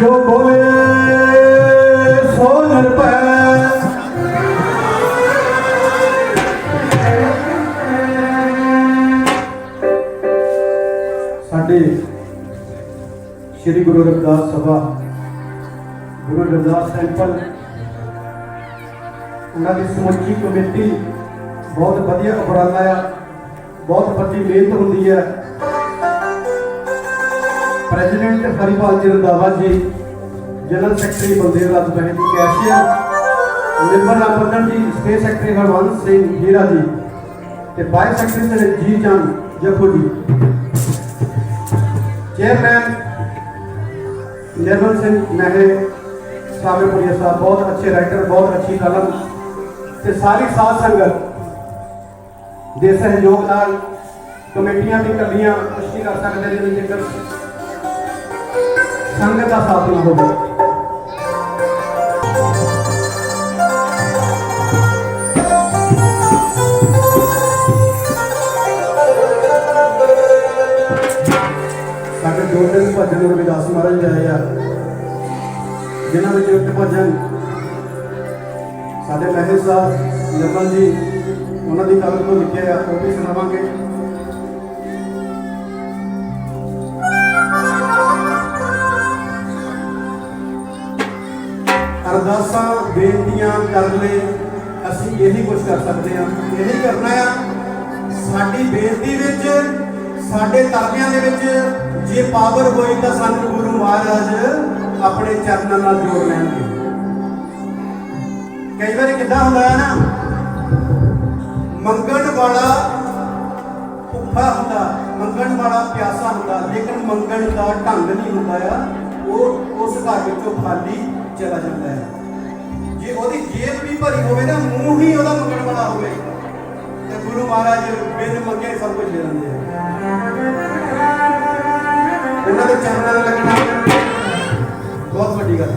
ਜੋ ਬੋਲੇ ਸੋ ਨਿਰਭੈ ਸਾਡੇ ਸ੍ਰੀ ਗੁਰੂ ਰਵਿਦਾਸ ਸਭਾ, ਗੁਰੂ ਰਵਿਦਾਸ ਟੈਂਪਲ ਉਹਨਾਂ ਦੀ ਸਮੁੱਚੀ ਕਮੇਟੀ ਬਹੁਤ ਵਧੀਆ ਉਪਰਾਲਾ ਆ। ਬਹੁਤ ਵੱਡੀ ਮਿਹਨਤ ਹੁੰਦੀ ਹੈ ਪ੍ਰੈਜ਼ੀਡੈਂਟ ਹਰੀਪਾਲ ਜੀ ਰੰਧਾਵਾ ਜੀ ਜਨਰਲ ਸੈਕਟਰੀ ਬਲਦੇਵ ਰਾਜ ਬਹਿ ਜੀ ਕੈਸ਼ੀਅਰ ਨਿਰਮਲ ਆਪੰਦਨ ਜੀ ਸਟੇਟ ਸੈਕਟਰੀ ਹਰਵੰਸ ਸਿੰਘ ਹੀਰਾ ਜੀ ਤੇ ਬਾਈ ਸੈਕਟਰੀ ਜੀ ਚੰਦ ਜੱਫੂ ਜੀ। ਚੇਅਰਮੈਨ ਨਿਰਮਲ ਸਿੰਘ ਮਹਿਰੇ ਸਾਵੇਪੁਰੀਆ ਸਾਹਿਬ ਬਹੁਤ ਅੱਛੇ ਰਾਈਟਰ ਬਹੁਤ ਅੱਛੀ ਕਲਮ ਤੇ ਸਾਰੀ ਸਾਧ ਸੰਗਤ ਦੇ ਸਹਿਯੋਗ ਨਾਲ ਕਮੇਟੀਆਂ ਵੀ ਕੱਲੀਆਂ ਕੁਛ ਨਹੀਂ ਕਰ ਸਕਦੇ ਜਿਵੇਂ ਜੇਕਰ ਸੰਗਤ ਦਾ ਸਾਥ ਨਾ ਹੋਵੇ। ਸਾਡੇ ਦੋ ਤਿੰਨ ਭਜਨ ਰਵਿਦਾਸ ਮਹਾਰਾਜ ਦੇ ਆਏ ਆ, ਜਿਨ੍ਹਾਂ ਵਿੱਚ ਇੱਕ ਭਜਨ ਸਾਡੇ ਮਹਿਲ ਸਾਹਿਬ ਨਿਰਮਲ ਜੀ ਉਹਨਾਂ ਦੀ ਕਲਮ ਤੋਂ ਲਿਖਿਆ ਆ, ਉਹ ਵੀ ਸੁਣਾਵਾਂਗੇ। ਅਰਦਾਸਾਂ, ਬੇਨਤੀਆਂ ਕਰ ਲੈ ਅਸੀਂ ਇਹੀ ਕੁਝ ਕਰ ਸਕਦੇ ਹਾਂ। ਇਹੀ ਕਰਨਾ ਆ, ਸਾਡੀ ਬੇਨਤੀ ਵਿੱਚ, ਸਾਡੇ ਤਰਬਿਆਂ ਦੇ ਵਿੱਚ ਜੇ ਪਾਵਰ ਹੋਈ ਤਾਂ ਸਾਨੂੰ ਗੁਰੂ ਮਹਾਰਾਜ ਆਪਣੇ ਚਰਨਾਂ ਨਾਲ ਜੋੜ ਲੈਣਗੇ। ਕਈ ਵਾਰੀ ਕਿੱਦਾਂ ਹੁੰਦਾ ਹੈ ਨਾ ਮੰਗਣ ਵਾਲਾ ਭੁੱਖਾ ਹੁੰਦਾ, ਮੰਗਣ ਵਾਲਾ ਪਿਆਸਾ ਹੁੰਦਾ, ਲੇਕਿਨ ਮੰਗਣ ਦਾ ਢੰਗ ਨਹੀਂ ਹੁੰਦਾ ਆ, ਉਹ ਉਸ ਘਰ ਵਿੱਚੋਂ ਖਾਲੀ ਚਲਾ ਜਾਂਦਾ ਹੈ। ਜੇ ਉਹਦੀ ਜੇਬ ਵੀ ਭਰੀ ਹੋਵੇ ਨਾ, ਮੂੰਹ ਹੀ ਉਹਦਾ ਮੰਗਣ ਵਾਲਾ ਹੋਵੇ, ਤੇ ਗੁਰੂ ਮਹਾਰਾਜ ਬਿਨ ਮੰਗੇ ਸਭ ਕੁਝ ਦੇ ਦਿੰਦੇ ਆ। ਉਹਨਾਂ ਦੇ ਚਰਨਾਂ ਨਾਲ ਲੱਗਣਾ ਬਹੁਤ ਵੱਡੀ ਗੱਲ ਹੈ।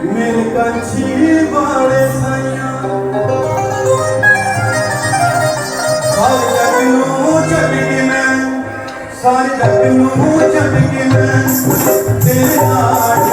ਕੇ ਮੈਂ ਤੇਰੇ ਨਾਲ ਕੰਛੀ ਵਾਲੇ ਸਾਈਆਂ। ਸਾਰੇ ਜਗ ਨੂੰ ਛੱਡ ਮੈਂ ਸਾਰੇ ਜਗ ਨੂੰ ਛੱਡ ਮੈਂ, ਤੇਰੇ ਨਾਲ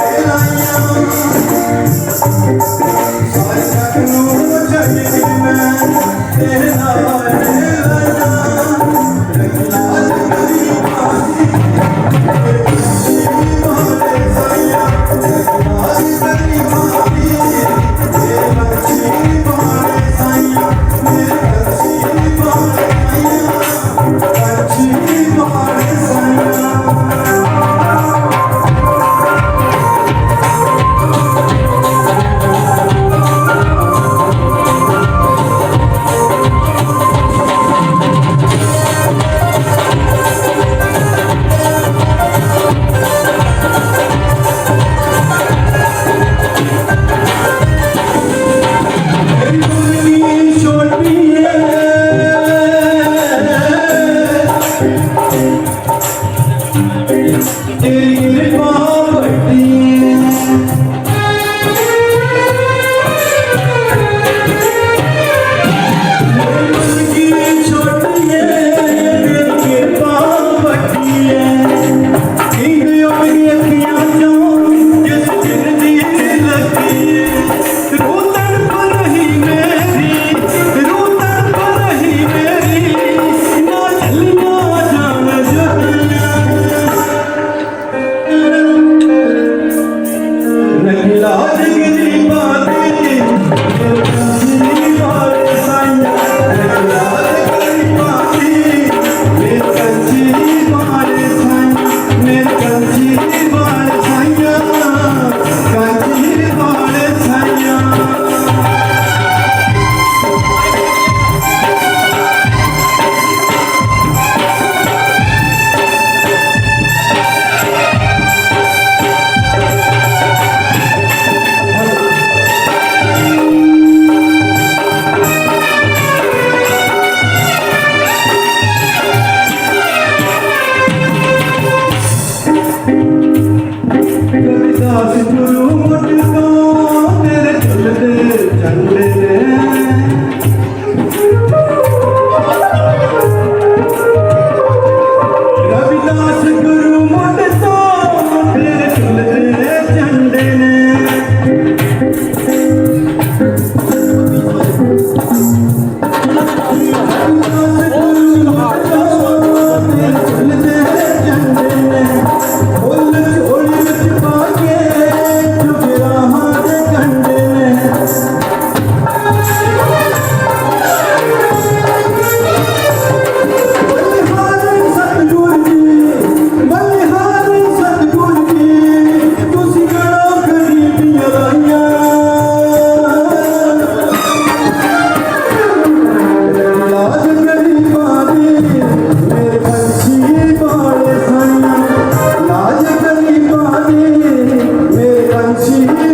see